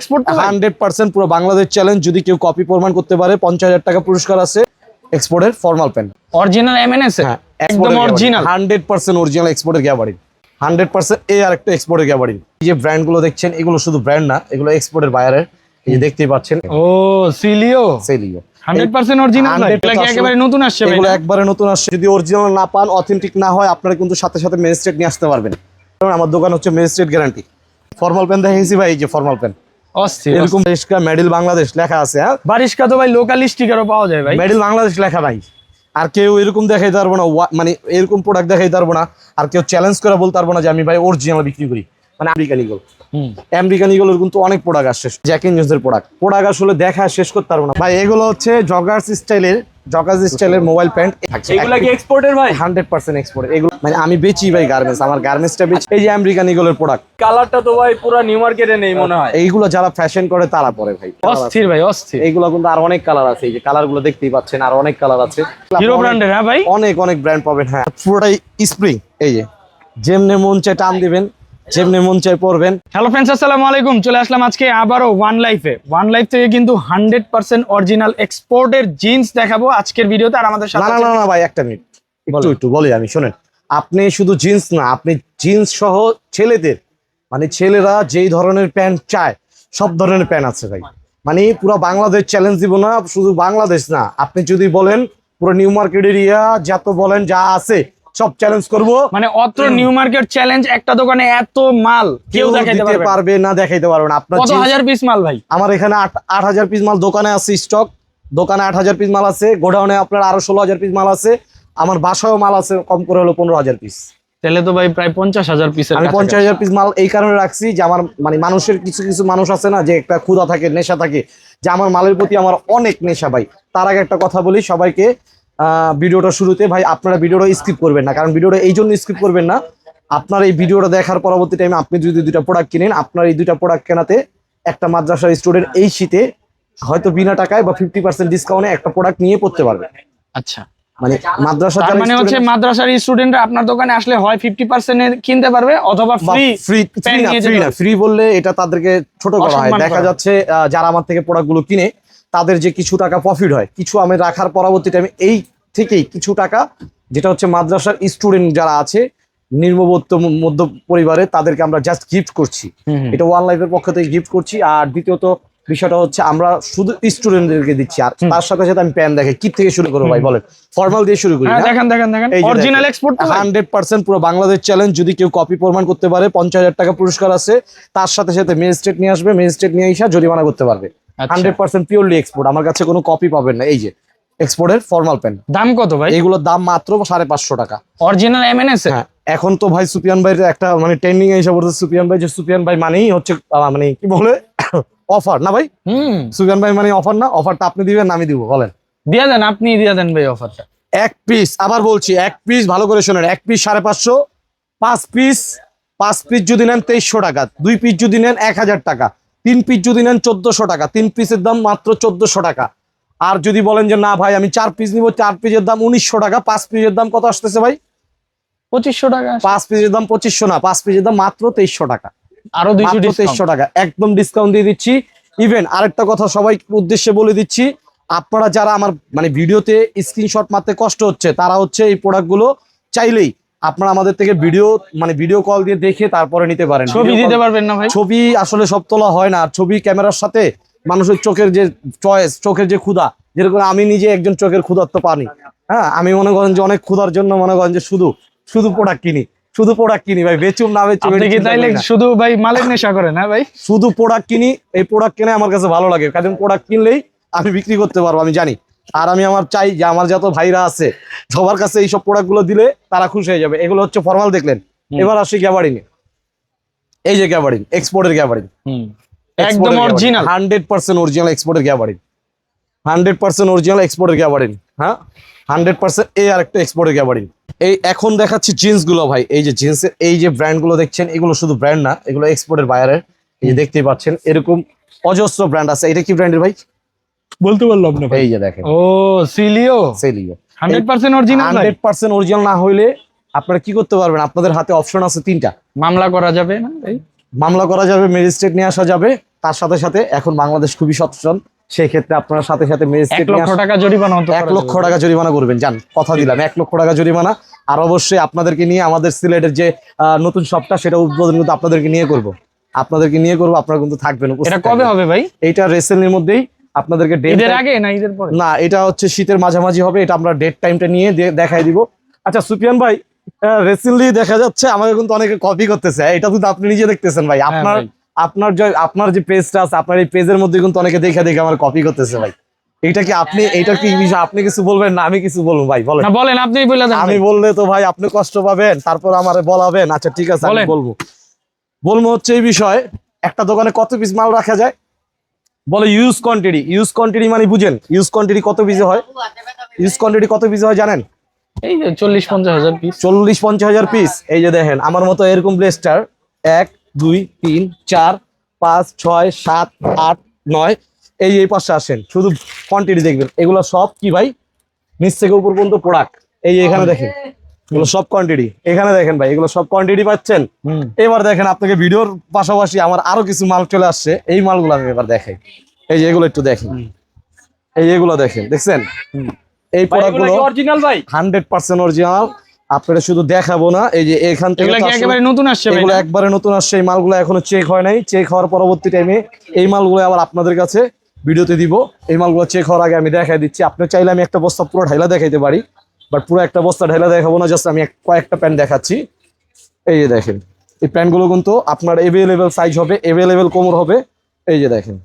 Export hundred percent পুরো Bangladesh challenge যদি কেউ কপি প্রমাণ করতে পারে পঞ্চাশ হাজার টাকা পুরস্কার আছে এক্সপোর্টের ফর্মাল প্যান্ট অরিজিনাল এমএনএস হ্যাঁ একদম অরিজিনাল হান্ড্রেড পার্সেন্ট অরিজিনাল এক্সপোর্টের গ্যাবারিন হান্ড্রেড পার্সেন্ট এই আর একটা এক্সপোর্টের গ্যাবারিন এই যে ব্র্যান্ডগুলো দেখছেন এগুলো শুধু ব্র্যান্ড না এগুলো এক্সপোর্টের বায়ারের এই দেখতেই পাচ্ছেন। ও সিলিও সেলিও 100% অরিজিনাল 100% এটা কি একেবারে নতুন আসছে এগুলো একবারে নতুন আসছে। যদি অরিজিনাল না পান অথেন্টিক না হয় আপনারা কিন্তু সাথে সাথে ম্যাজিস্ট্রেট নিয়ে আসতে পারবেন। কারণ আমার দোকান হচ্ছে ম্যাজিস্ট্রেট গ্যারান্টি ফর্মাল পেন দেখাইছি ভাই এই যে ফর্মাল পেন অস্থির এরকম দেশকা মেডেল বাংলাদেশ লেখা আছে হ্যাঁ? বারিশকা তো ভাই লোকাল স্টিকারও পাওয়া যায় ভাই। মেডেল বাংলাদেশ লেখা ভাই আর কেউ এরকম পারব না মানে এরকম প্রোডাক্ট পারব না আর কেউ চ্যালেঞ্জ করে বলতে পারব না যে আমি ভাই অরিজিনাল বিক্রি করি। মানে আমেরিকান ইগল হুম। আমেরিকান ইগলের কিন্তু অনেক প্রোডাক্ট আসছে জ্যাক প্রোডাক্ট প্রোডাক্ট আসলে দেখা শেষ করতে পারব না। ভাই এগুলো হচ্ছে জগার্স স্টাইলের স্টাইলের মোবাইল প্যান্ট এগুলা কি এক্সপোর্টের ভাই? হান্ড্রেড পার্সেন্ট এক্সপোর্ট এগুলো মানে আমি বেচি ভাই গার্মেন্টস আমার গার্মেন্টসটা বেচি। এই যে আমেরিকান ইগলের প্রোডাক্ট কালারটা তো ভাই পুরো নিউ মার্কেটে নেই মনে হয়। এইগুলো যারা ফ্যাশন করে তারা পরে ভাই। অস্থির ভাই অস্থির। কিন্তু আর অনেক কালার আছে। এই যে কালারগুলো দেখতেই পাচ্ছেন আর অনেক কালার আছে। হিরো ব্র্যান্ডের হ্যাঁ ভাই? অনেক অনেক ব্র্যান্ড পাবেন হ্যাঁ। পুরোটাই স্প্রিং এই যে। যেমনে মন চায় টান দিবেন। যেমনে মন চায় পরবেন হ্যালো ফ্রেন্ডস আসসালামু আলাইকুম। চলে আসলাম আজকে আবারও ওয়ান লাইফে ওয়ান লাইফ থেকে কিন্তু হান্ড্রেড পার্সেন্ট অরিজিনাল এক্সপোর্টের জিন্স দেখাবো আজকের ভিডিওতে আর আমাদের সাথে না না না ভাই একটা মিনিট একটু একটু বলি আমি শোনেন। আপনি শুধু জিন্স না আপনি জিন্স সহ ছেলেদের মানে ছেলেরা যেই ধরনের প্যান্ট চায় সব ধরনের প্যান্ট আছে ভাই। মানে পুরো বাংলাদেশ চ্যালেঞ্জ দিব না শুধু বাংলাদেশ না। আপনি যদি বলেন পুরো নিউ মার্কেট এরিয়া যত বলেন যা আছে সব চ্যালেঞ্জ করব। মানে অত নিউ মার্কেট চ্যালেঞ্জ একটা দোকানে এত মাল কেউ দেখাইতে পারবে না। দেখাইতে পারবে না। আপনার কত হাজার পিস মাল ভাই? আমার এখানে আট হাজার পিস মাল দোকানে আছে স্টক দোকানে আট হাজার পিস মাল আছে। গোডাউনে আপনার আরও ষোলো হাজার পিস মাল আছে। আমার বাসায়ও মাল আছে কম করে হলো পনেরো হাজার পিস তাহলে তো ভাই প্রায় পঞ্চাশ হাজার পিসের আমি পঞ্চাশ হাজার পিস মাল এই কারণে রাখছি যে আমার মানে মানুষের কিছু কিছু মানুষ আছে না যে একটা ক্ষুধা থাকে নেশা থাকে যে আমার মালের প্রতি আমার অনেক নেশা ভাই। তার আগে একটা কথা বলি সবাইকে ভিডিওটা শুরুতে ভাই আপনারা ভিডিওটা স্কিপ করবেন না কারণ ভিডিওটা এই জন্য স্কিপ করবেন না। আপনার এই ভিডিওটা দেখার পরবর্তী টাইমে আপনি যদি দুইটা প্রোডাক্ট কিনেন আপনার এই দুইটা প্রোডাক্ট কেনাতে একটা মাদ্রাসার স্টুডেন্ট এই শীতে হয়তো বিনা টাকায় বা ফিফটি পার্সেন্ট ডিসকাউন্টে একটা প্রোডাক্ট নিয়ে পড়তে পারবে। আচ্ছা। মানে মাদ্রাসা তার মানে হচ্ছে student- মাদ্রাসার স্টুডেন্টরা আপনার দোকানে আসলে হয় ফিফটি পার্সেন্ট কিনতে পারবে অথবা ফ্রি ফ্রি ফ্রি না। ফ্রি বললে এটা তাদেরকে ছোট করা হয়। দেখা যাচ্ছে যারা আমার থেকে প্রোডাক্টগুলো কিনে তাদের যে কিছু টাকা প্রফিট হয় কিছু আমি রাখার পরবর্তী টাইমে এই থেকেই কিছু টাকা যেটা হচ্ছে মাদ্রাসার স্টুডেন্ট যারা আছে নির্মবত্ত মধ্য পরিবারে তাদেরকে আমরা জাস্ট গিফট করছি। এটা ওয়ান লাইফের পক্ষ থেকে গিফট করছি। আর দ্বিতীয়ত বিষয়টা হচ্ছে আমরা শুধু স্টুডেন্টদেরকে দিচ্ছি। আর তার সাথে সাথে আমি প্যান দেখে কি থেকে শুরু করব ভাই বলেন। ফর্মাল দিয়ে শুরু করি হ্যাঁ দেখেন দেখেন দেখেন। অরিজিনাল। এক্সপোর্ট হান্ড্রেড পার্সেন্ট পুরো বাংলাদেশ চ্যালেঞ্জ যদি কেউ কপি প্রমাণ করতে পারে পঞ্চাশ হাজার টাকা পুরস্কার আছে তার সাথে সাথে ম্যাজিস্ট্রেট নিয়ে আসবে। ম্যাজিস্ট্রেট নিয়ে এসে জরিমানা করতে পারবে। হান্ড্রেড পার্সেন্ট পিওরলি এক্সপোর্ট আমার কাছে কোনো কপি পাবেন না। এই যে এক্সপোর্টের ফর্মাল প্যান্ট দাম কত ভাই? এইগুলোর দাম মাত্র সাড়ে পাঁচশো টাকা। অরিজিনাল এমএনএস হ্যাঁ এখন তো ভাই সুপিয়ান ভাইয়ের একটা মানে ট্রেন্ডিং এ এসে সুপিয়ান ভাই যে সুপিয়ান ভাই মানেই হচ্ছে মানে কি বলে? অফার না ভাই? হুম। সুপিয়ান ভাই মানে অফার না? অফারটা আপনি দিবেন আমি দিব বলেন। দিয়ে দেন আপনি দিয়ে দেন ভাই অফারটা এক পিস আবার বলছি এক পিস ভালো করে শোনেন এক পিস সাড়ে পাঁচশো পাঁচ পিস পাঁচ পিস যদি নেন তেইশশো টাকা দুই পিস যদি নেন এক হাজার টাকা। তিন পিস যদি নেন চোদ্দশো টাকা। তিন পিসের দাম মাত্র চোদ্দশো টাকা। আর যদি বলেন যে না ভাই আমি চার পিস নিব। চার পিসের দাম উনিশশো টাকা। পাঁচ পিসের দাম কত আসতেছে ভাই? পঁচিশশো টাকা পাঁচ পিসের দাম পঁচিশশো না পাঁচ পিসের দাম মাত্র তেইশশো টাকা। আরও দুইশো তেইশশো টাকা। একদম ডিসকাউন্ট দিয়ে দিচ্ছি। ইভেন আরেকটা কথা সবাই উদ্দেশ্যে বলে দিচ্ছি আপনারা যারা আমার মানে ভিডিওতে স্ক্রিনশট মারতে কষ্ট হচ্ছে তারা হচ্ছে এই প্রোডাক্টগুলো চাইলেই আপনারা আমাদের থেকে ভিডিও মানে ভিডিও কল দিয়ে দেখে তারপরে নিতে পারেন। ছবি দিতে পারবেন না ভাই? ছবি আসলে সব তোলা হয় না। আর ছবি ক্যামেরার সাথে মানুষের চোখের যে চয়েস চোখের যে ক্ষুধা যেরকম আমি নিজে একজন চোখের ক্ষুধার্ত পানি হ্যাঁ? আমি মনে করেন যে অনেক ক্ষুধার জন্য মনে করেন যে শুধু শুধু প্রোডাক্ট কিনি। শুধু প্রোডাক্ট কিনি ভাই বেচুম না বেচুম আপনি কি তাইলে শুধু ভাই মালের নেশা করেন হ্যাঁ ভাই? শুধু প্রোডাক্ট কিনি এই প্রোডাক্ট কিনে আমার কাছে ভালো লাগে। কারণ প্রোডাক্ট কিনলেই আমি বিক্রি করতে পারব আমি জানি। আর আমি আমার চাই যে আমার যত ভাইরা আছে সবার কাছে এইসব প্রোডাক্টগুলো দিলে তারা খুশি হয়ে যাবে। এগুলো হচ্ছে ফর্মাল দেখলেন। এবার আসি গ্যাবারিং এই যে গ্যাবারিং এক্সপোর্টের গ্যাবারিং একদম অরিজিনাল হান্ড্রেড পার্সেন্ট অরিজিনাল এক্সপোর্টের গ্যাবারিং হান্ড্রেড পার্সেন্ট অরিজিনাল এক্সপোর্টের গ্যাবারিং হ্যাঁ? হান্ড্রেড পার্সেন্ট এই আর একটা এক্সপোর্টের গ্যাবারিং এই এখন দেখাচ্ছি জিন্সগুলো ভাই। এই যে জিন্সের এই যে ব্র্যান্ডগুলো দেখছেন এগুলো শুধু ব্র্যান্ড না এগুলো এক্সপোর্টের বায়ারের এই যে দেখতেই পাচ্ছেন এরকম অজস্র ব্র্যান্ড আছে। এটা কি ব্র্যান্ডের ভাই? বলতে পারলাম না এই যে দেখেন। ও Celio? Celio. Hundred percent original hundred percent original না হইলে আপনারা কি করতে পারবেন? আপনাদের হাতে অপশন আছে তিনটা। মামলা করা যাবে না মামলা করা যাবে ম্যাজিস্ট্রেট নিয়ে আসা যাবে। তার সাথে সাথে এখন বাংলাদেশ খুবই সচেতন। সেই ক্ষেত্রে আপনারা সাথে সাথে এক ম্যাজিস্ট্রেট লক্ষ টাকা জরিমানা এক লক্ষ টাকা জরিমানা করবেন। জান কথা দিলাম। এক লক্ষ টাকা জরিমানা। আর অবশ্যই আপনাদেরকে নিয়ে আমাদের সিলেটের যে নতুন শপটা সেটা উদ্বোধন কিন্তু আপনাদেরকে নিয়ে করব। আপনাদেরকে নিয়ে করব আপনারা কিন্তু থাকবেন এটা কবে হবে ভাই? এইটা রেসেলের মধ্যেই আপনাদেরকে ঈদের আগে না ঈদের পরে? না এটা হচ্ছে শীতের মাঝামাঝি হবে এটা আমরা ডেট টাইমটা নিয়ে দেখাই দিব। আচ্ছা সুপিয়ান ভাই রিসেন্টলি দেখা যাচ্ছে আমাকে কিন্তু অনেকে কপি করতেছে। এটা কিন্তু আপনি নিজে দেখতেছেন ভাই। আপনার হ্যাঁ আপনার যে আপনার যে পেজটা আছে আপনার এই পেজের মধ্যে কিন্তু অনেকে দেখে দেখে আমার কপি করতেছে ভাই। এটা কি আপনি এটা কি বিষয় আপনি কিছু বলবেন না আমি কিছু বলব ভাই? বলেন। না বলেন আপনি বলে দেন আমি বললে তো ভাই আপনি কষ্ট পাবেন তারপর আমার বলাবেন। আচ্ছা ঠিক আছে আমি বলব। বলব হচ্ছে এই বিষয় একটা দোকানে কত পিস মাল রাখা যায়? বলে ইউজ কোয়ান্টিটি ইউজ কোয়ান্টিটি মানে বুঝেন ইউজ কোয়ান্টিটি কত পিসে হয়? ইউজ কোয়ান্টিটি কত পিসে হয় জানেন? এই যে চল্লিশ পঞ্চাশ হাজার পিস চল্লিশ পঞ্চাশ হাজার পিস এই যে দেখেন আমার মতো এরকম ব্লেস্টার এক দুই তিন চার পাঁচ ছয় সাত আট নয় এই এই পাশে আসেন শুধু কোয়ান্টিটি দেখবেন। এগুলো সব কি ভাই? নিচ থেকে উপর পর্যন্ত প্রোডাক্ট এই এখানে দেখেন। এগুলো সব কোয়ান্টিটি এখানে দেখেন ভাই এগুলো সব কোয়ান্টিটি পাচ্ছেন। এবার দেখেন আপনাকে ভিডিওর পাশাপাশি আমার আরও কিছু মাল চলে আসছে। এই মালগুলো আমি এবার দেখাই। এই যে এগুলো একটু দেখেন। এই এগুলো দেখেন দেখছেন? এই ভাই প্রোডাক্ট এগুলো গুলো কি অরিজিনাল ভাই? হান্ড্রেড পার্সেন্ট অরিজিনাল আপনারা শুধু দেখাবো না এই যে এখান থেকে একেবারে নতুন আসছে এগুলো একবারে নতুন আসছে এই মালগুলো এখনও চেক হয় নাই। চেক হওয়ার পরবর্তী টাইমে এই মালগুলো আবার আপনাদের কাছে ভিডিওতে দিব। এই মালগুলো চেক হওয়ার আগে আমি দেখাই দিচ্ছি। আপনি চাইলে আমি একটা বস্তা পুরো ঢাইলা দেখাইতে পারি। বাট পুরো একটা বস্তা ঢাইলা দেখাবো না জাস্ট আমি কয়েকটা প্যান্ট দেখাচ্ছি। এই যে দেখেন, এই প্যান্টগুলো কিন্তু আপনার এভেলেবেল সাইজ হবে এভেলেবেল কোমর হবে। এই যে দেখেন,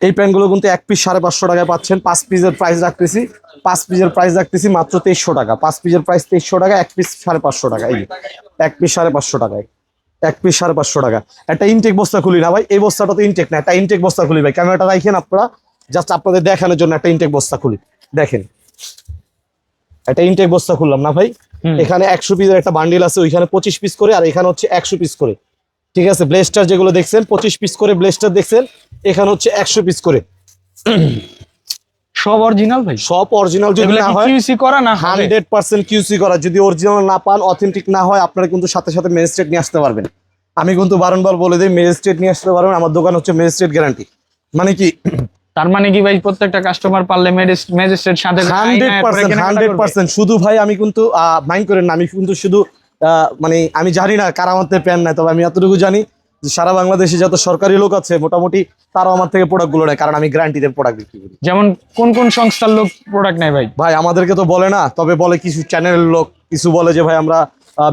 এই প্যান্টগুলো কিন্তু এক পিস সাড়ে পাঁচশো টাকায় পাচ্ছেন। পাঁচ পিসের প্রাইস রাখতেছি, পাঁচ পিসের প্রাইস রাখতেছি মাত্র তেইশশো টাকা। পাঁচ পিসের প্রাইস তেইশশো টাকা, এক পিস সাড়ে পাঁচশো টাকা। এই এক পিস সাড়ে পাঁচশো টাকায় এক পিস সাড়ে পাঁচশো টাকা। একটা ইনটেক বস্তা খুলি না ভাই, এই বস্তাটা তো ইনটেক না, একটা ইনটেক বস্তা খুলি ভাই। ক্যামেরাটা রাখেন আপনারা জাস্ট আপনাদের দেখানোর জন্য একটা ইনটেক বস্তা খুলি। দেখেন একটা ইনটেক বস্তা খুললাম না ভাই? এখানে একশো পিসের একটা বান্ডিল আছে ওইখানে পঁচিশ পিস করে আর এখানে হচ্ছে একশো পিস করে। ঠিক আছে? ব্লেস্টার যেগুলো দেখছেন পঁচিশ পিস করে ব্লেস্টার দেখছেন এখানে হচ্ছে একশো পিস করে। সব অরিজিনাল ভাই? সব অরিজিনাল যদি এগুলা না কি হয় কিউসি করা না হবে? হান্ড্রেড পার্সেন্ট কিউসি করা। যদি অরিজিনাল না পান অথেন্টিক না হয় আপনারা কিন্তু সাথে সাথে ম্যাজিস্ট্রেট নিয়ে আসতে পারবেন। আমি কিন্তু বারংবার বলে দিই ম্যাজিস্ট্রেট নিয়ে আসতে পারবেন আমার দোকান হচ্ছে ম্যাজিস্ট্রেট গ্যারান্টি মানে কি? তার মানে কি ভাই প্রত্যেকটা কাস্টমার পারলে ম্যাজিস্ট্রেট সাথে হান্ড্রেড পার্সেন্ট হান্ড্রেড পার্সেন্ট। শুধু ভাই আমি কিন্তু মাইন্ড করেন না আমি কিন্তু শুধু মানে আমি জানি না কারা প্যান নেয় তবে আমি এতটুকু জানি সারা বাংলাদেশে যত সরকারি লোক আছে মোটামুটি তারাও আমার থেকে প্রোডাক্টগুলো নেয় কারণ আমি গ্যারান্টিতে প্রোডাক্ট বিক্রি করি। যেমন কোন কোন সংস্থার লোক প্রোডাক্ট নেয় ভাই? ভাই আমাদেরকে তো বলে না তবে বলে কিছু চ্যানেলের লোক কিছু বলে যে ভাই আমরা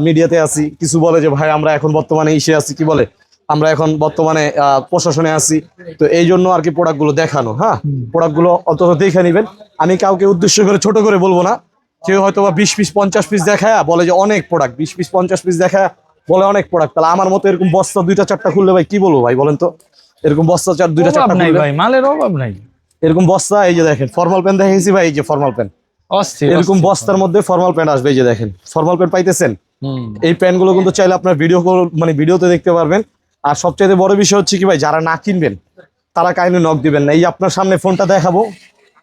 মিডিয়াতে আছি কিছু বলে যে ভাই আমরা এখন বর্তমানে ইসে আছি কি বলে? আমরা এখন বর্তমানে আহ, প্রশাসনে আছি। তো এই জন্য আর কি প্রোডাক্টগুলো দেখানো হ্যাঁ? প্রোডাক্টগুলো অন্তত দেখে নেবেন। আমি কাউকে উদ্দেশ্য করে ছোট করে বলব না। কেউ হয়তো বা বিশ পিস পঞ্চাশ পিস দেখায় বলে যে অনেক প্রোডাক্ট বিশ পিস পঞ্চাশ পিস দেখায় বলে অনেক প্রোডাক্ট তাহলে আমার মতো এরকম বস্তা দুইটা চারটা খুললে ভাই কি বলব ভাই বলেন তো? এরকম বস্তা চার দুইটা চারটা নাই ভাই মালের অভাব নাই। এরকম বস্তা এই যে দেখেন ফর্মাল প্যান্ট দেখেছি ভাই এই যে ফর্মাল প্যান্ট এরকম বস্তার মধ্যে ফর্মাল প্যান্ট আসবে এই যে দেখেন। ফর্মাল প্যান্ট পাইতেছেন। এই প্যান্টগুলো কিন্তু চাইলে আপনার ভিডিও মানে ভিডিওতে দেখতে পারবেন। আর সবচেয়ে বড় বিষয় হচ্ছে কি ভাই যারা না কিনবেন তারা কাইন্ডলি নক দিবেন না। এই আপনার সামনে ফোনটা দেখাবো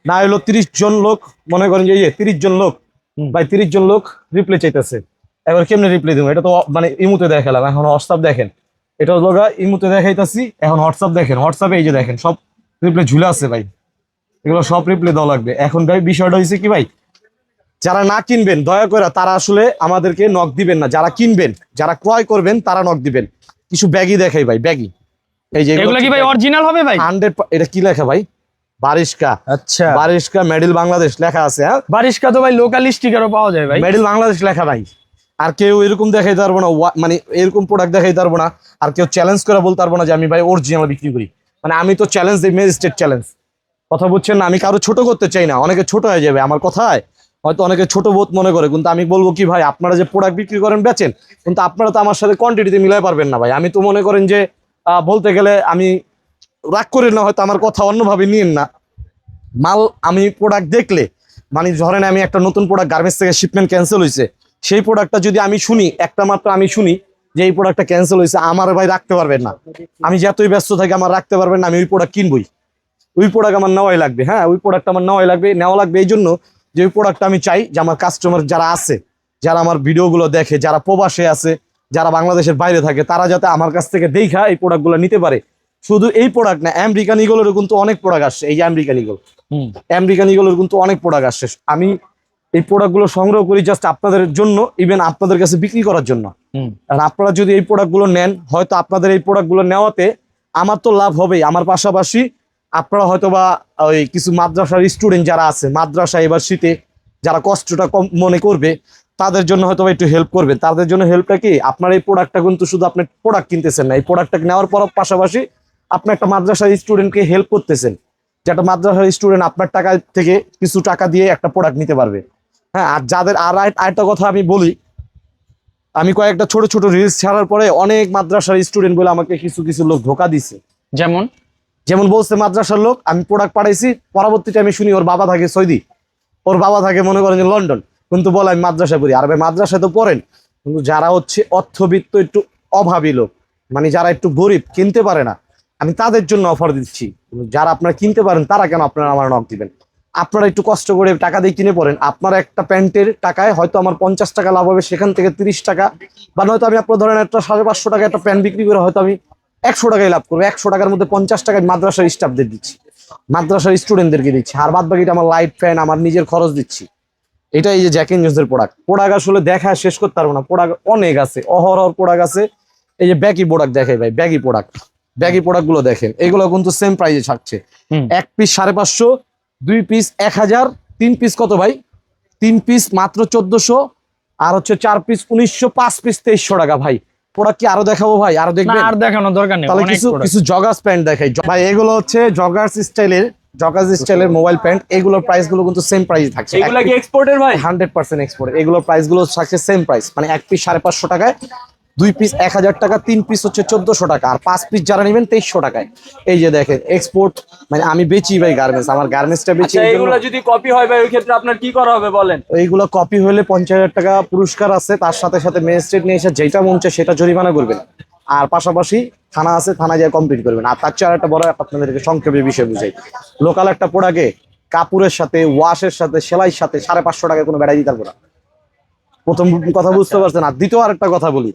না হলো তিরিশ জন লোক মনে করেন যে এই তিরিশ জন লোক ভাই তিরিশ জন লোক রিপ্লে চাইতেছে। এবার কেমনে রিপ্লে দেবো? এটা তো মানে ইমুতে দেখালাম এখন হোয়াটসঅ্যাপ দেখেন। এটা হলো ইমুতে দেখাইতাছি এখন হোয়াটসঅ্যাপ দেখেন। হোয়াটসঅ্যাপে এই যে দেখেন সব রিপ্লে ঝুলে আছে ভাই। এগুলো সব রিপ্লে দেওয়া লাগবে। এখন ভাই বিষয়টা হয়েছে কি ভাই যারা না কিনবেন দয়া করে তারা আসলে আমাদেরকে নক দিবেন না। যারা কিনবেন যারা ক্রয় করবেন তারা নক দিবেন। কিছু ব্যাগি দেখাই ভাই ব্যাগই। এই যে এগুলা কি ভাই অরিজিনাল হবে ভাই? হান্ড্রেড এটা কি লেখা ভাই? বারিশকা। আচ্ছা। বারিশকা মেডেল বাংলাদেশ লেখা আছে হ্যাঁ? বারিশকা তো ভাই লোকাল স্টিকারও পাওয়া যায় ভাই। মেডেল বাংলাদেশ লেখা ভাই। আর কেউ এরকম দেখাইতে পারব না মানে এরকম প্রোডাক্ট দেখাইতে পারব না আর কেউ চ্যালেঞ্জ করে বলতে পারব না যে আমি ভাই অরিজিনাল বিক্রি করি। মানে আমি তো চ্যালেঞ্জ দিই ম্যাজিস্ট্রেট চ্যালেঞ্জ কথা বুঝছেন না আমি কারও ছোট করতে চাই না অনেকে ছোট হয়ে যাবে আমার কথায়। হয়তো অনেকে ছোট বোধ মনে করে, কিন্তু আমি বলব কি ভাই, আপনারা যে প্রোডাক্ট বিক্রি করেন, বেচেন, কিন্তু আপনারা তো আমার সাথে কোয়ান্টিটিতে মিলাই পারবেন না ভাই। আমি তো মনে করেন যে বলতে গেলে আমি রাগ করেন না, হয়তো আমার কথা অন্যভাবে নিন না। মাল আমি প্রোডাক্ট দেখলে মানে ধরেন আমি একটা নতুন প্রোডাক্ট গার্মেন্টস থেকে শিপমেন্ট ক্যান্সেল হয়েছে সেই প্রোডাক্টটা যদি আমি শুনি, একটা মাত্র আমি শুনি যে এই প্রোডাক্টটা ক্যান্সেল হয়েছে আমার ভাই রাখতে পারবেন না। আমি যতই ব্যস্ত থাকি, আমার রাখতে পারবেন না, আমি ওই প্রোডাক্ট কিনবই। ওই প্রোডাক্ট আমার নেওয়াই লাগবে হ্যাঁ ওই প্রোডাক্ট আমার নেওয়াই লাগবে, নেওয়া লাগবে এই জন্য যে ওই প্রোডাক্টটা আমি চাই যে আমার কাস্টমার যারা আছে যারা আমার ভিডিওগুলো দেখে যারা প্রবাসে আছে যারা বাংলাদেশের বাইরে থাকে তারা যাতে আমার কাছ থেকে দেখা এই প্রোডাক্টগুলো নিতে পারে। শুধু এই প্রোডাক্ট না আমেরিকান ইগলেরও কিন্তু অনেক প্রোডাক্ট আসছে। এই যে আমেরিকান ইগল হুম। আমেরিকান ইগলের কিন্তু অনেক প্রোডাক্ট আসছে। আমি এই প্রোডাক্টগুলো সংগ্রহ করি জাস্ট আপনাদের জন্য ইভেন আপনাদের কাছে বিক্রি করার জন্য। আর আপনারা যদি এই প্রোডাক্টগুলো নেন হয়তো আপনাদের এই প্রোডাক্টগুলো নেওয়াতে আমার তো লাভ হবেই। আমার পাশাপাশি আপনারা হয়তো বা ওই কিছু মাদ্রাসার স্টুডেন্ট যারা আছে মাদ্রাসা এবার শীতে যারা কষ্টটা কম মনে করবে, তাদের জন্য হয়তো একটু হেল্প করবে। তাদের জন্য হেল্পটা কি? আপনার এই প্রোডাক্টটা কিন্তু শুধু আপনি প্রোডাক্ট কিনতেছেন না, এই প্রোডাক্টটা নেওয়ার পর পাশাপাশি আপনি একটা মাদ্রাসার স্টুডেন্টকে হেল্প করতেছেন, যে একটা মাদ্রাসার স্টুডেন্ট আপনার টাকা থেকে কিছু টাকা দিয়ে একটা প্রোডাক্ট নিতে পারবে। হ্যাঁ আর যাদের, আর- আরেকটা কথা আমি বলি, আমি কয়েকটা ছোট ছোট রিলস ছাড়ার পরে অনেক মাদ্রাসার স্টুডেন্ট বলে আমাকে কিছু কিছু লোক ধোকা দিছে। যেমন? যেমন বলছে মাদ্রাসার লোক, আমি প্রোডাক্ট পাঠাইছি, পরবর্তীতে আমি শুনি ওর বাবা থাকে সৌদি। ওর বাবা থাকে, মনে করেন যে লন্ডন। কিন্তু বলে, আমি মাদ্রাসা পড়ি। আর ভাই, মাদ্রাসায় তো পড়েন। কিন্তু যারা হচ্ছে অর্থবিত্ত, একটু অভাবী লোক মানে যারা একটু গরিব, কিনতে পারে না, আমি তাদের জন্য অফার দিচ্ছি। যারা আপনারা কিনতে পারেন, তারা কেন আপনারা আমার নক দিবেন? আপনারা একটু কষ্ট করে টাকা দিয়ে কিনে পড়েন। আপনার একটা প্যান্টের টাকায় হয়তো আমার পঞ্চাশ টাকা লাভ হবে, সেখান থেকে তিরিশ টাকা, বা নয়তো আমি আপনার ধরেন একটা সাড়ে পাঁচশো টাকা একটা প্যান্ট বিক্রি করে হয়তো আমি একশো টাকায় লাভ করব একশো টাকার মধ্যে পঞ্চাশ টাকায় মাদ্রাসার স্টাফদের দিচ্ছি। মাদ্রাসার স্টুডেন্টদেরকে দিচ্ছি। আর বাদ বাকিটা আমার লাইট ফ্যান আমার নিজের খরচ দিচ্ছি। এটা এই যে জ্যাক এর প্রোডাক্ট প্রোডাক্ট আসলে দেখা শেষ করতে পারব না। প্রোডাক্ট অনেক আছে অহরহর প্রোডাক্ট আছে। এই যে ব্যাগি প্রোডাক্ট দেখাই ভাই ব্যাগি প্রোডাক্ট ব্যাগি প্রোডাক্টগুলো দেখেন এগুলো কিন্তু সেম প্রাইসে থাকছে। এক পিস সাড়ে পাঁচশো দুই পিস এক হাজার তিন পিস কত ভাই? তিন পিস মাত্র চোদ্দশো আর হচ্ছে চার পিস উনিশশো পাঁচ পিস তেইশশো টাকা ভাই। প্রোডাক্ট কি আরও দেখাবো ভাই? আরও দেখবেন? আর দেখানোর দরকার নেই তাহলে অনেক কিছু কিছু জগার্স প্যান্ট দেখাই। ভাই এগুলো হচ্ছে জগার্স স্টাইলের জগার্স স্টাইলের মোবাইল প্যান্ট এগুলোর প্রাইসগুলো কিন্তু সেম প্রাইস থাকছে। এগুলো কি এক্সপোর্টের ভাই? হান্ড্রেড পার্সেন্ট এক্সপোর্ট এগুলোর প্রাইসগুলো থাকছে সেম প্রাইস মানে এক পিস সাড়ে পাঁচশো টাকায়। দুই পিস এক হাজার টাকা তিন পিস হচ্ছে চোদ্দশো টাকা আর পাঁচ পিস যারা নেবেন তেইশশো টাকায়। এই যে দেখেন এক্সপোর্ট মানে আমি বেচি ভাই গার্মেন্টস আমার গার্মেন্টসটা বেচি আচ্ছা এই জন্য- এগুলা যদি কপি হয় ভাই ওই ক্ষেত্রে আপনার কি করা হবে বলেন? এইগুলো কপি হলে পঞ্চাশ হাজার টাকা পুরস্কার আছে তার সাথে সাথে ম্যাজিস্ট্রেট নিয়ে এসে যেটা মন চায় সেটা জরিমানা করবেন। আর পাশাপাশি থানা আছে থানা যায় কমপ্লিট করবেন। আর তার চেয়ে একটা বড় আপনাদেরকে সংক্ষেপে বিষয় বুঝাই। লোকাল একটা প্রোডাক্টে কাপড়ের সাথে ওয়াশের সাথে সেলাইয়ের সাথে সাড়ে পাঁচশো টাকায় কোনো বেড়াই দিতে পারব না। প্রথম কথা বুঝতে পারছেন আর দ্বিতীয় আর একটা কথা বলি।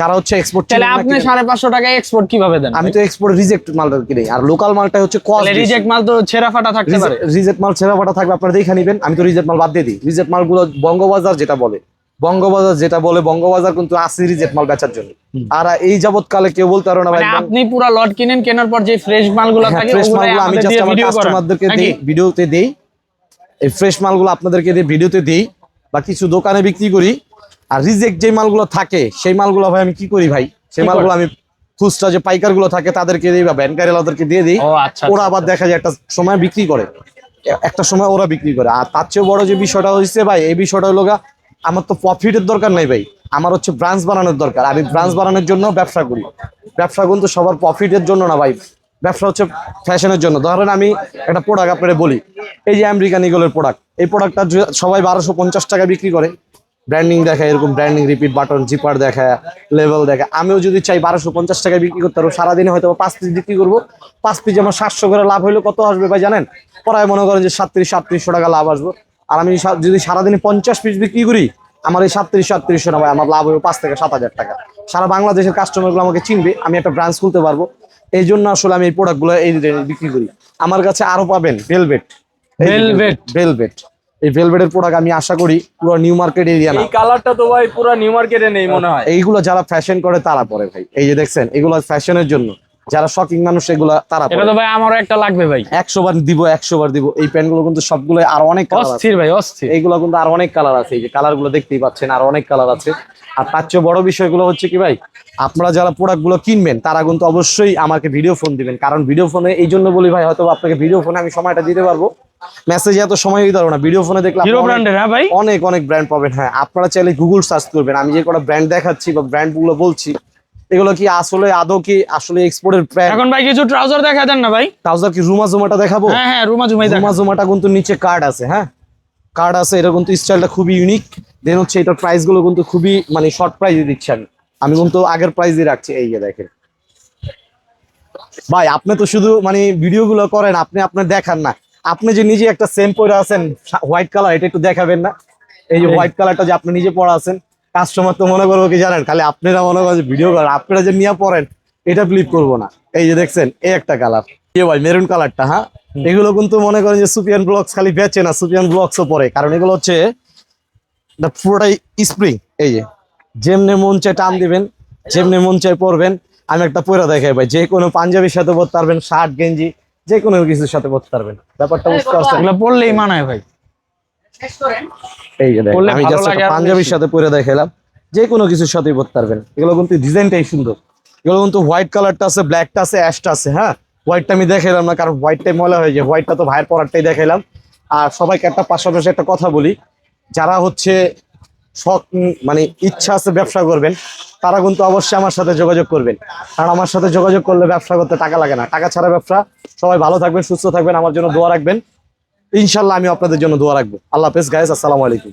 যারা হচ্ছে এক্সপোর্ট তাহলে আপনি সাড়ে পাঁচশো টাকায় এক্সপোর্ট কীভাবে দেন আমি তো এক্সপোর্ট রিজেক্ট মালটা কিনি। আর লোকাল মালটা হচ্ছে কস্ট রিজেক্ট মাল তো ছেঁড়া ফাটা থাকতে পারে। রিজেক্ট মাল ছেঁড়া ফাটা থাকবে আপনারা দেখে নিবেন। আমি তো রিজেক্ট মাল বাদ দিয়ে দিই। রিজেক্ট মালগুলো বঙ্গবাজার যেটা বলে। বঙ্গবাজার যেটা বলে বঙ্গবাজার কিন্তু আসি রিজেক্ট মাল বেচার জন্য। আর এই যাবৎকালে কেউ বলতে পারো না ভাই মানে আপনি পুরো লট কিনেন কেনার পর যে ফ্রেশ মালগুলো থাকে ফ্রেশ হ্যাঁ, মালগুলো আমি জাস্ট আমার কাস্টমারদেরকে? দিই ভিডিওতে দেই। এই ফ্রেশ মালগুলো আপনাদেরকে দিয়ে ভিডিওতে দেই বা কিছু দোকানে বিক্রি করি। আর রিজেক্ট যে মালগুলো থাকে সেই মালগুলো ভাই আমি কি করি ভাই? সেই মালগুলো আমি খুচরা যে পাইকারগুলো থাকে তাদেরকে দিই বা ব্যাংকারিলাদেরকে দিয়ে দিই। আচ্ছা ওরা আবার দেখা যায় একটা সময় বিক্রি করে। একটা সময় ওরা বিক্রি করে। আর তার চেয়েও বড় যে বিষয়টা হয়েছে ভাই এই বিষয়টা হলো আমার তো প্রফিটের দরকার নাই ভাই। আমার হচ্ছে ব্রাঞ্চ বানানোর দরকার। আমি ব্রাঞ্চ বানানোর জন্য ব্যবসা করি। ব্যবসা কিন্তু সবার প্রফিটের জন্য না ভাই। ব্যবসা হচ্ছে ফ্যাশনের জন্য। ধরেন আমি একটা প্রোডাক্ট আপনারা বলি। এই যে আমেরিকান ইগলের প্রোডাক্ট এই প্রোডাক্টটা সবাই বারোশো পঞ্চাশ টাকা বিক্রি করে। ব্র্যান্ডিং দেখায় এরকম ব্র্যান্ডিং রিপিট বাটন জিপার দেখায় লেভেল দেখায়। আমিও যদি চাই বারোশো পঞ্চাশ টাকায় বিক্রি করতে পারব সারাদিনে হয়তো পাঁচ পিস বিক্রি করব। পাঁচ পিস আমার সাতশো করে লাভ হইলে কত আসবে ভাই জানেন? পড়ায় মনে করেন যে সাতত্রিশ সাতত্রিশশো টাকা লাভ আসবে। আর আমি যদি সারাদিনে পঞ্চাশ পিস বিক্রি করি আমার এই সাতত্রিশ সাতত্রিশশো না ভাই আমার লাভ হবে পাঁচ থেকে সাত হাজার টাকা। সারা বাংলাদেশের কাস্টমারগুলো আমাকে চিনবে আমি একটা ব্রাঞ্চ খুলতে পারব। এই জন্য আসলে আমি এই প্রোডাক্টগুলো এই রেটে বিক্রি করি। আমার কাছে আরও পাবেন ভেলভেট Velvet। ভেলভেট এই ভেলভেটের প্রোডাক্ট আমি আশা করি পুরো নিউ মার্কেট এরিয়া না। এই কালারটা তো ভাই পুরো নিউ মার্কেটে নেই মনে হয়। এইগুলো যারা ফ্যাশন করে তারা পরে ভাই। এই যে দেখছেন এগুলো ফ্যাশনের জন্য। যারা শকিং মানুষ এগুলা তারা এটা তো ভাই আমারও একটা লাগবে ভাই। একশো বার দিব একশো বার দিব। এই প্যান্টগুলো কিন্তু সবগুলো আর অনেক কালার আছে। অস্থির ভাই অস্থির। এইগুলো কিন্তু আর অনেক কালার আছে। এই যে কালারগুলো দেখতেই পাচ্ছেন আর অনেক কালার আছে। আর তার চেয়ে বড় বিষয়গুলো হচ্ছে কি ভাই আপনারা যারা প্রোডাক্টগুলো কিনবেন তারা কিন্তু অবশ্যই আমাকে ভিডিও ফোন দিবেন। কারণ ভিডিও ফোনে এই জন্য বলি ভাই হয়তো আপনাকে ভিডিও ফোনে আমি সময়টা দিতে পারব। মেসেজে এত সময় দিতে পারব না। ভিডিও ফোনে দেখলে হিরো আপনারা অনেক- ব্র্যান্ডের হ্যাঁ ভাই? অনেক অনেক ব্র্যান্ড পাবেন। হ্যাঁ আপনারা চাইলে গুগল সার্চ করবেন। আমি যে কটা ব্র্যান্ড দেখাচ্ছি বা ব্র্যান্ডগুলো বলছি এগুলো কি আসলে আদৌ কি আসলে এক্সপোর্টের ব্র্যান্ড এখন ভাই কিছু ট্রাউজার দেখা দেন না ভাই। ট্রাউজার কি রুমা জুমাটা দেখাবো? হ্যাঁ হ্যাঁ রুমা জুমাই রুমা জুমাটা কিন্তু নিচে কার্ড আছে হ্যাঁ? কার্ড আছে এটা কিন্তু স্টাইলটা খুবই ইউনিক দেন হচ্ছে এটার প্রাইসগুলো কিন্তু খুবই মানে শর্ট প্রাইসে দিচ্ছেন। আমি কিন্তু আগের প্রাইস রাখছি এই যে দেখেন। ভাই আপনি তো শুধু মানে ভিডিও গুলো করেন আপনি আপনার দেখান না। আপনি যে নিজে একটা সেম পরে আছেন হোয়াইট কালার এটা একটু দেখাবেন না? এই যে। হোয়াইট কালারটা যে আপনি নিজে পরা আছেন কাস্টমার তো মনে করব কি জানেন খালি আপনারা মনে করেন ভিডিও করেন আপনারা যে নিয়ে পড়েন এটা ফ্লিপ করব না। এই যে দেখছেন এই একটা কালার এ ভাই মেরুন কালারটা হ্যাঁ? এগুলো কিন্তু মনে করেন যে সুপিয়ান ব্লকস খালি বেচে না সুপিয়ান ব্লকসও পরে কারণ এগুলো হচ্ছে এটা পুরোটাই স্প্রিং এই যে যেমনি মন চায় টান দিবেন যেমনি মন চায় পরবেন। আমি একটা পরে দেখাই ভাই যে কোনো পাঞ্জাবির সাথে পরতে পারবেন শার্ট গেঞ্জি যে কোনো কিছুর সাথে পরতে পারবেন। ব্যাপারটা বুঝতে পারছেন? এগুলো পড়লেই মানায় ভাই। এই যে দেখেন, আমি জাস্ট পাঞ্জাবির সাথে পরে দেখালাম যে কোনো কিছুর সাথেই পরতে পারবেন। এগুলো কিন্তু ডিজাইনটাই সুন্দর। এগুলো কিন্তু হোয়াইট কালারটা আছে ব্ল্যাকটা আছে অ্যাশটা আছে হ্যাঁ? হোয়াইটটা আমি দেখাইলাম না কারণ হোয়াইটটাই ময়লা হয়ে যায়। হোয়াইটটা তো ভাইয়ের পরারটাই দেখাইলাম। আর সবাইকে একটা পাশাপাশি একটা কথা বলি। যারা হচ্ছে শখ উম, মানে ইচ্ছা আছে ব্যবসা করবেন তারা কিন্তু অবশ্যই আমার সাথে যোগাযোগ করবেন। কারণ আমার সাথে যোগাযোগ করলে ব্যবসা করতে টাকা লাগে না। টাকা ছাড়া ব্যবসা সবাই ভালো থাকবেন সুস্থ থাকবেন। আমার জন্য দোয়া রাখবেন। ইনশাল্লাহ আমি আপনাদের জন্য দোয়া রাখব। আল্লাহ হাফেজ। গাইজ আসসালামু আলাইকুম।